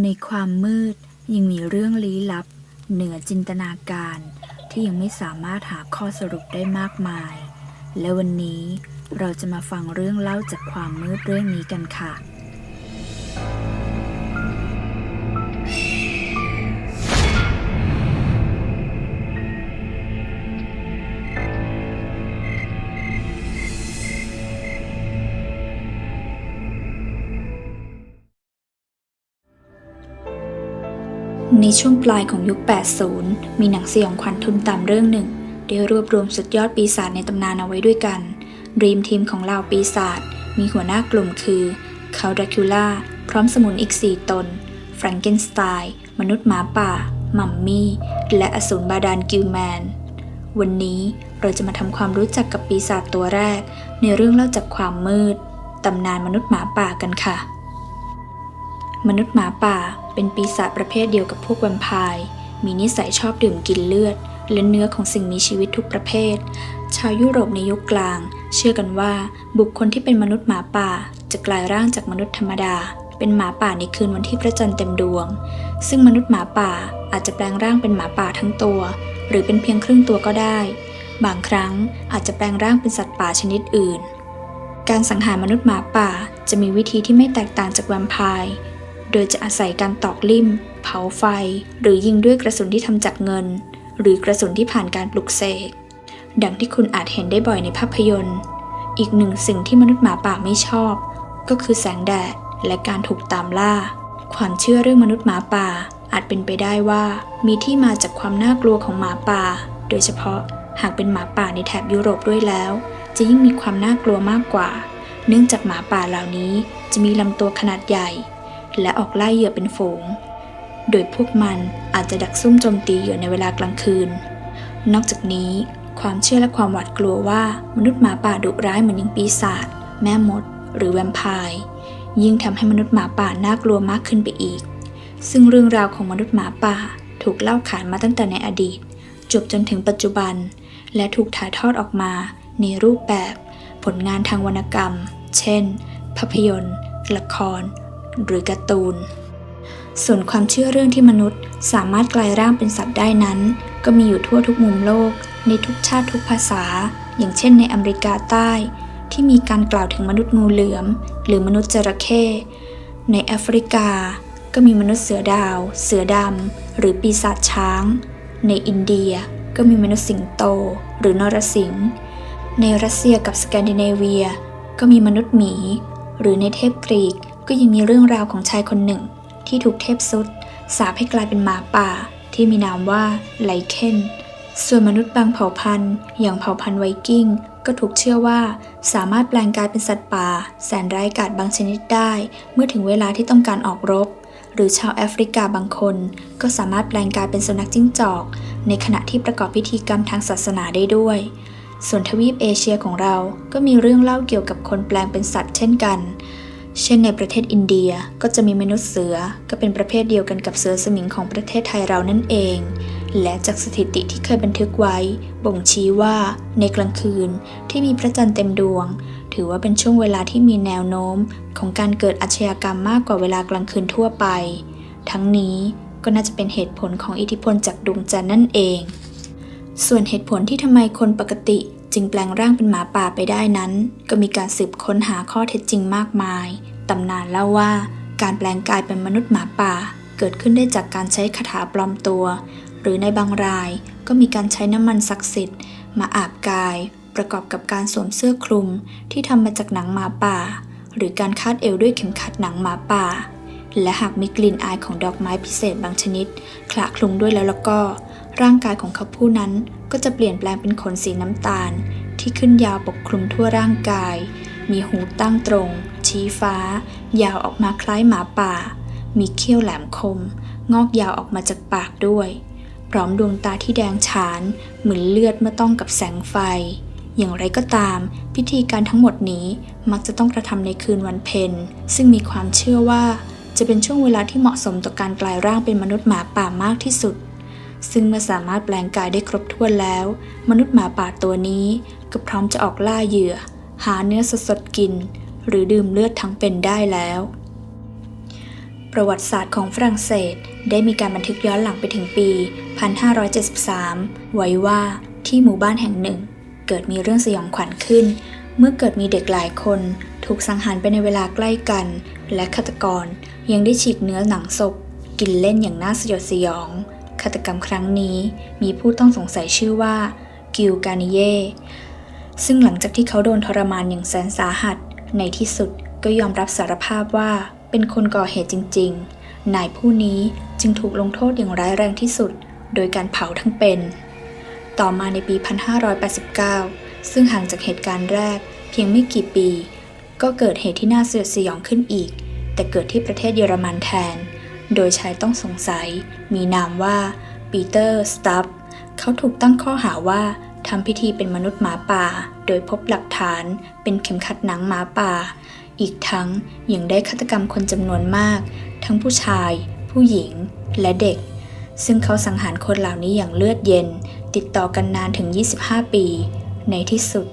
ในความมืดยังมีเรื่องลี้ลับ เหนือจินตนาการที่ยังไม่สามารถหาข้อสรุปได้มากมาย และวันนี้เราจะมาฟังเรื่องเล่าจากความมืดเรื่องนี้กันค่ะ ในช่วงปลายของยุค 80 มีหนังสยองขวัญทุนต่ำเรื่องหนึ่งได้รวบรวมสุดยอดปีศาจในตำนานเอาไว้ด้วยกัน รีมทีมของเราปีศาจมีหัวหน้ากลุ่มคือคา d ดคิล่าพร้อมสมุนอีก 4 ตน แฟรงเกนสไตน์มนุษย์หมาป่า มัมมี่ และอสูรบาดาลกิลแมน วันนี้เราจะมาทำความรู้จักกับปีศาจตัวแรก ในเรื่องเล่าจากความมืด ตำนานมนุษย์หมาป่ากันค่ะ มนุษย์หมาป่า เป็นปีศาจประเภทเดียวกับพวกแวมไพร์มีนิสัยชอบดื่มกินเลือด และเนื้อของสิ่งมีชีวิตทุกประเภท ชาวยุโรปในยุคกลาง เชื่อกันว่าบุคคลที่เป็นมนุษย์หมาป่า จะกลายร่างจากมนุษย์ธรรมดา เป็นหมาป่าในคืนวันที่พระจันทร์เต็มดวง ซึ่งมนุษย์หมาป่าอาจจะแปลงร่างเป็นหมาป่าทั้งตัว หรือเป็นเพียงครึ่งตัวก็ได้ บางครั้งอาจจะแปลงร่างเป็นสัตว์ป่าชนิดอื่น การสังหารมนุษย์หมาป่าจะมีวิธีที่ไม่แตกต่างจากแวมไพร์ โดยจะอาศัยการตอกลิ่ม เผาไฟ หรือยิงด้วยกระสุนที่ทำจากเงิน หรือกระสุนที่ผ่านการปลุกเสก ดังที่คุณอาจเห็นได้บ่อยในภาพยนตร์ อีกหนึ่งสิ่งที่มนุษย์หมาป่าไม่ชอบ ก็คือแสงแดดและการถูกตามล่า ความเชื่อเรื่องมนุษย์หมาป่า อาจเป็นไปได้ว่ามีที่มาจากความน่ากลัวของหมาป่า โดยเฉพาะหากเป็นหมาป่าในแถบยุโรปด้วยแล้ว จะยิ่งมีความน่ากลัวมากกว่า เนื่องจากหมาป่าเหล่านี้จะมีลำตัวขนาดใหญ่ และออกไล่เหยื่อเป็นฝูง โดยพวกมันอาจจะดักซุ่มโจมตีเหยื่อในเวลากลางคืน นอกจากนี้ ความเชื่อและความหวาดกลัวว่ามนุษย์หมาป่าดุร้ายเหมือนยิงปีศาจแม่มด หรือแวมไพร์ยิ่งทำให้มนุษย์หมาป่าน่ากลัวมากขึ้นไปอีก ซึ่งเรื่องราวของมนุษย์หมาป่าถูกเล่าขานมาตั้งแต่ในอดีต จบจนถึงปัจจุบัน และถูกถ่ายทอดออกมาในรูปแบบ ผลงานทางวรรณกรรม เช่น ภาพยนตร์ ละคร หรือการ์ตูน ส่วนความเชื่อเรื่องที่มนุษย์สามารถกลายร่างเป็นสัตว์ได้นั้น ก็มีอยู่ทั่วทุกมุมโลก ในทุกชาติทุกภาษา อย่างเช่นในอเมริกาใต้ ที่มีการกล่าวถึงมนุษย์งูเหลือม หรือมนุษย์จระเข้ในแอฟริกา ก็มีมนุษย์เสือดาว เสือดำ หรือปีศาจช้าง ในอินเดียก็มีมนุษย์สิงโต หรือนรสิงห์ในรัสเซียกับสแกนดิเนเวีย ก็มีมนุษย์หมี หรือในเทพกรีก ก็ยังมีเรื่องราวของชายคนหนึ่ง ที่ถูกเทพซุดสาปให้กลายเป็นหมาป่า ที่มีนามว่าไลเคนส่วนมนุษย์บางเผ่าพันธุ์ อย่างเผ่าพันธุ์ไวกิ้ง ก็ถูกเชื่อว่า สามารถแปลงกายเป็นสัตว์ป่า แสนร้ายกาจบางชนิดได้ เมื่อถึงเวลาที่ต้องการออกรบ หรือชาวแอฟริกาบางคน ก็สามารถแปลงกายเป็นสุนัขจิ้งจอก ในขณะที่ประกอบพิธีกรรมทางศาสนาได้ด้วย ส่วนทวีปเอเชียของเราก็มีเรื่องเล่าเกี่ยวกับคนแปลงเป็นสัตว์เช่นกัน เช่นในประเทศอินเดียก็จะมีมนุษย์เสือก็เป็นประเภทเดียวกันกับเสือสมิงของประเทศไทยเรานั่นเอง และจากสถิติที่เคยบันทึกไว้ บ่งชี้ว่าในกลางคืนที่มีพระจันทร์เต็มดวง ถือว่าเป็นช่วงเวลาที่มีแนวโน้มของการเกิดอาชญากรรมมากกว่าเวลากลางคืนทั่วไป ทั้งนี้ก็น่าจะเป็นเหตุผลของอิทธิพลจากดวงจันทร์นั่นเอง ส่วนเหตุผลที่ทำไมคนปกติ จึงแปลงร่างเป็นหมาป่าไปได้นั้น ก็มีการสืบค้นหาข้อเท็จจริงมากมาย ตำนานเล่าว่า การแปลงกายเป็นมนุษย์หมาป่า เกิดขึ้นได้จากการใช้คาถาปลอมตัว หรือในบางรายก็มีการใช้น้ำมันศักดิ์สิทธิ์ มาอาบกาย ประกอบกับการสวมเสื้อคลุมที่ทำมาจากหนังหมาป่า หรือการคาดเอวด้วยเข็มขัดหนังหมาป่า และหากมีกลิ่นอายของดอกไม้พิเศษบางชนิดคละคลุ้งด้วยแล้วแล้วก็ ร่างกายของเขาผู้นั้น ก็จะเปลี่ยนแปลงเป็นขนสีน้ำตาล ที่ขึ้นยาวปกคลุมทั่วร่างกาย มีหูตั้งตรง ชี้ฟ้า ยาวออกมาคล้ายหมาป่า มีเขี้ยวแหลมคม งอกยาวออกมาจากปากด้วย พร้อมดวงตาที่แดงฉาน เหมือนเลือดเมื่อต้องกับแสงไฟ อย่างไรก็ตาม พิธีการทั้งหมดนี้มักจะต้องกระทำในคืนวันเพ็ญซึ่งมีความเชื่อว่า จะเป็นช่วงเวลาที่เหมาะสมต่อการกลายร่างเป็นมนุษย์หมาป่ามากที่สุด ซึ่งเมื่อสามารถแปลงกายได้ครบถ้วนแล้ว มนุษย์หมาป่าตัวนี้ก็พร้อมจะออกล่าเหยื่อ หาเนื้อสดๆกิน หรือดื่มเลือดทั้งเป็นได้แล้ว ประวัติศาสตร์ของฝรั่งเศสได้มีการบันทึกย้อนหลังไปถึงปี 1573 ไว้ว่าที่หมู่บ้านแห่งหนึ่ง เกิดมีเรื่องสยองขวัญขึ้น เมื่อเกิดมีเด็กหลายคน ถูกสังหารไปในเวลาใกล้กัน และฆาตกรยังได้ฉีกเนื้อหนังศพ กินเล่นอย่างน่าสยดสยอง ฆาตกรรมครั้งนี้มีผู้ต้องสงสัยชื่อว่ากิลกานิเย่ซึ่งหลังจากที่เขาโดนทรมานอย่างแสนสาหัส ในที่สุดก็ยอมรับสารภาพว่าเป็นคนก่อเหตุจริง ๆ นายผู้นี้จึงถูกลงโทษอย่างร้ายแรงที่สุด โดยการเผาทั้งเป็น ต่อมาในปี 1589 ซึ่งห่างจากเหตุการณ์แรก เพียงไม่กี่ปี ก็เกิดเหตุที่น่าสยดสยองขึ้นอีก แต่เกิดที่ประเทศเยอรมันแทน โดยชายต้องสงสัย มีนามว่าปีเตอร์สตัฟเขาถูกตั้งข้อหาว่าทำพิธีเป็นมนุษย์หมาป่า โดยพบหลักฐานเป็นเข็มขัดหนังหมาป่า อีกทั้งยังได้ฆาตกรรมคนจำนวนมาก ทั้งผู้ชาย ผู้หญิง และเด็ก ซึ่งเขาสังหารคนเหล่านี้อย่างเลือดเย็น ติดต่อกันนานถึง 25 ปี ในที่สุด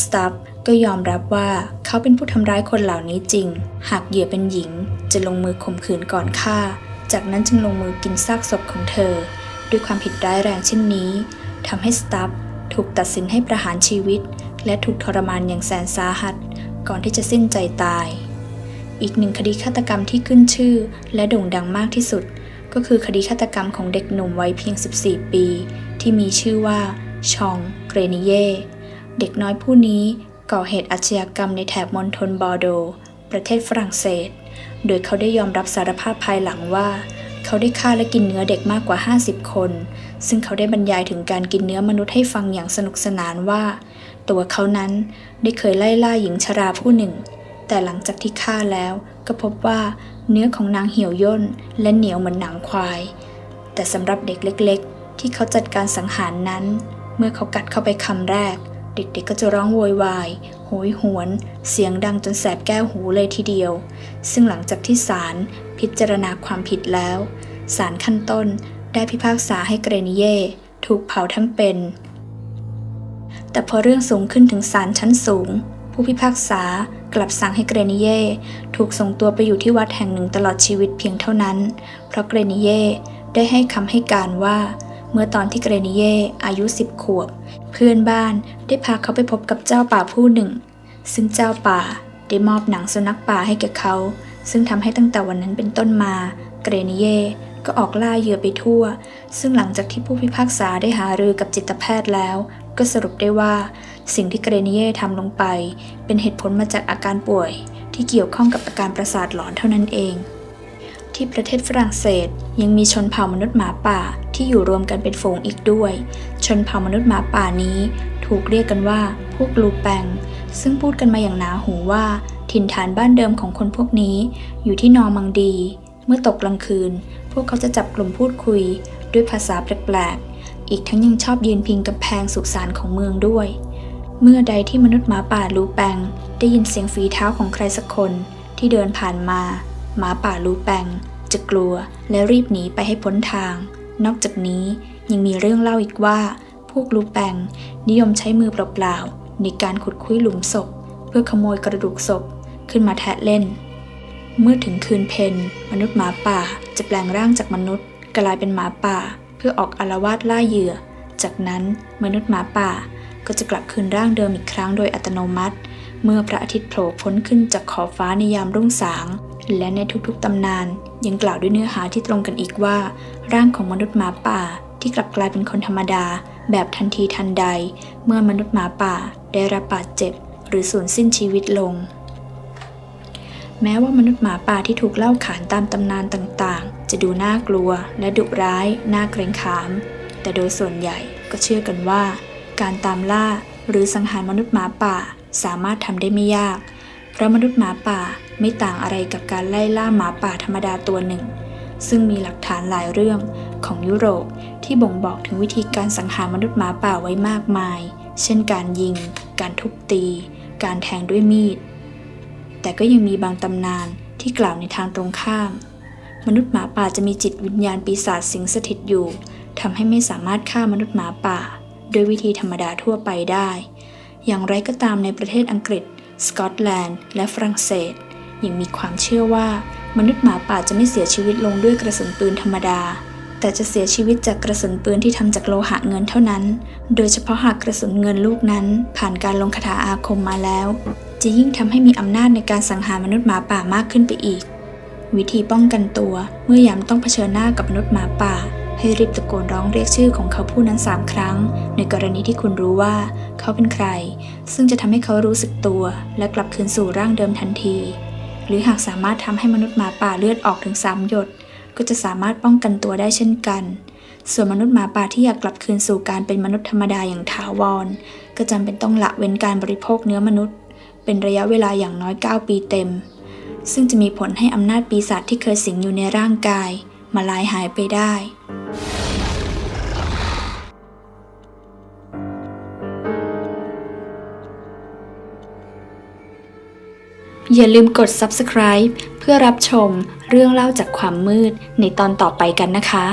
สตัฟ ก็ยอมรับว่าเขาเป็นผู้ทำร้ายคนเหล่านี้จริง หากเหยื่อเป็นหญิง จะลงมือข่มขืนก่อนฆ่า จากนั้นจึงลงมือกินซากศพของเธอ ด้วยความผิดร้ายแรงเช่นนี้ทำให้สตัฟถูกตัดสินให้ประหารชีวิต และถูกทรมานอย่างแสนสาหัส ก่อนที่จะสิ้นใจตาย อีกหนึ่งคดีฆาตกรรมที่ขึ้นชื่อ และโด่งดังมากที่สุด ก็คือคดีฆาตกรรมของเด็กหนุ่มวัยเพียง 14 ปี ที่มีชื่อว่าชองเกรนิเย่เด็กน้อยผู้นี้ ก่อเหตุอาชญากรรมในแถบมณฑลบอร์โด ประเทศฝรั่งเศส โดยเขาได้ยอมรับสารภาพภายหลังว่า เขาได้ฆ่าและกินเนื้อเด็กมากกว่า 50 คน ซึ่งเขาได้บรรยายถึงการกินเนื้อมนุษย์ให้ฟังอย่างสนุกสนานว่า ตัวเขานั้นได้เคยไล่ล่าหญิงชราผู้หนึ่ง แต่หลังจากที่ฆ่าแล้วก็พบว่าเนื้อของนางเหี่ยวย่นและเหนียวเหมือนหนังควาย แต่สำหรับเด็กเล็ก ๆ ที่เขาจัดการสังหารนั้น เมื่อเขากัดเข้าไปคำแรก เด็กๆก็จะร้องโวยวายโหยหวน เสียงดังจนแสบแก้วหูเลยทีเดียว ซึ่งหลังจากที่ศาลพิจารณาความผิดแล้วศาลขั้นต้นได้พิพากษาให้เกรนิเย่ถูกเผาทั้งเป็น แต่พอเรื่องสูงขึ้นถึงศาลชั้นสูง ผู้พิพากษากลับสั่งให้เกรนิเย่ถูกส่งตัวไปอยู่ที่วัดแห่งหนึ่งตลอดชีวิตเพียงเท่านั้น เพราะเกรนิเย่ได้ให้คำให้การว่า เมื่อตอนที่เกรนิเย่อายุสิบขวบ พื่อนบ้านได้พาเขาไปพบกับเจ้าป่าผู้หนึ่ง ซึ่งเจ้าป่าได้มอบหนังสุนัขป่าให้แก่เขา ซึ่งทำให้ตั้งแต่วันนั้นเป็นต้นมา เกรนเย่ก็ออกล่าเหยื่อไปทั่ว ซึ่งหลังจากที่ผู้พิพากษาได้หารือกับจิตแพทย์แล้ว ก็สรุปได้ว่า สิ่งที่เกรนเย่ทำลงไป เป็นเหตุผลมาจากอาการป่วย ที่เกี่ยวข้องกับอาการประสาทหลอนเท่านั้นเอง ที่ประเทศฝรั่งเศสยังมีชนเผ่ามนุษย์หมาป่าที่อยู่รวมกันเป็นฝูงอีกด้วย ชนเผ่ามนุษย์หมาป่านี้ ถูกเรียกกันว่าพวกลูแปง ซึ่งพูดกันมาอย่างหนาหูว่า ถิ่นฐานบ้านเดิมของคนพวกนี้ อยู่ที่นอร์มังดี เมื่อตกกลางคืน พวกเขาจะจับกลุ่มพูดคุย ด้วยภาษาแปลกๆ อีกทั้งยังชอบยืนพิงกำแพงสุสานของเมืองด้วย เมื่อใดที่มนุษย์หมาป่าลูแปง ได้ยินเสียงฝีเท้าของใครสักคนที่เดินผ่านมา หมาป่าลูแปงจะกลัวและรีบหนีไปให้พ้นทาง นอกจากนี้ ยังมีเรื่องเล่าอีกว่า พวกลูแปงนิยมใช้มือเปล่าๆในการขุดคุ้ยหลุมศพ เพื่อขโมยกระดูกศพขึ้นมาแทะเล่น เมื่อถึงคืนเพนมนุษย์หมาป่าจะแปลงร่างจากมนุษย์กลายเป็นหมาป่า เพื่อออกอารวาสล่าเหยื่อ จากนั้นมนุษย์หมาป่าก็จะกลับคืนร่างเดิมอีกครั้งโดยอัตโนมัติ เมื่อพระอาทิตย์โผล่พ้นขึ้นจากขอบฟ้าในยามรุ่งสาง และในทุกๆตำนาน ยังกล่าวด้วยเนื้อหาที่ตรงกันอีกว่า ร่างของมนุษย์หมาป่า ที่กลับกลายเป็นคนธรรมดา แบบทันทีทันใด เมื่อมนุษย์หมาป่าได้รับบาดเจ็บ หรือสูญสิ้นชีวิตลง แม้ว่ามนุษย์หมาป่าที่ถูกเล่าขานตามตำนานต่างๆ จะดูน่ากลัวและดุร้าย น่าเกรงขาม แต่โดยส่วนใหญ่ก็เชื่อกันว่า การตามล่าหรือสังหารมนุษย์หมาป่าสามารถทำได้ไม่ยาก เพราะมนุษย์หมาป่าไม่ต่างอะไรกับการไล่ล่าหมาป่าธรรมดาตัวหนึ่ง ซึ่งมีหลักฐานหลายเรื่องของยุโรป ที่บ่งบอกถึงวิธีการสังหารมนุษย์หมาป่าไว้มากมาย เช่นการยิง การทุบตี การแทงด้วยมีด แต่ก็ยังมีบางตำนานที่กล่าวในทางตรงข้าม มนุษย์หมาป่าจะมีจิตวิญญาณปีศาจสิงสถิตอยู่ทำให้ไม่สามารถฆ่ามนุษย์หมาป่าโดยวิธีธรรมดาทั่วไปได้ อย่างไรก็ตามในประเทศอังกฤษ สกอตแลนด์ และฝรั่งเศส ยังมีความเชื่อว่ามนุษย์หมาป่าจะไม่เสียชีวิตลงด้วยกระสุนปืนธรรมดา แต่จะเสียชีวิตจากกระสุนปืนที่ทำจากโลหะเงินเท่านั้น โดยเฉพาะหากกระสุนเงินลูกนั้น ผ่านการลงคาถาอาคมมาแล้ว จะยิ่งทำให้มีอำนาจในการสังหารมนุษย์หมาป่ามากขึ้นไปอีก วิธีป้องกันตัว เมื่อยามต้องเผชิญหน้ากับมนุษย์หมาป่า ให้รีบตะโกนร้องเรียกชื่อของเขาผู้นั้นสามครั้ง ในกรณีที่คุณรู้ว่า เขาเป็นใคร ซึ่งจะทำให้เขารู้สึกตัว และกลับคืนสู่ร่างเดิมทันที หรือหากสามารถทำให้มนุษย์หมาป่าเลือดออกถึงสามหยด ก็จะสามารถป้องกันตัวได้เช่นกัน ส่วนมนุษย์หมาป่าที่อยากกลับคืนสู่การเป็นมนุษย์ธรรมดาอย่างถาวร ก็จำเป็นต้องละเว้นการบริโภคเนื้อมนุษย์ เป็นระยะเวลาอย่างน้อย 9 ปีเต็ม ซึ่งจะมีผลให้อำนาจปีศาจที่เคยสิงอยู่ในร่างกาย มาลายหายไปได้อย่าลืมกด subscribe เพื่อรับชม เรื่องเล่าจากความมืดในตอนต่อไปกันนะคะ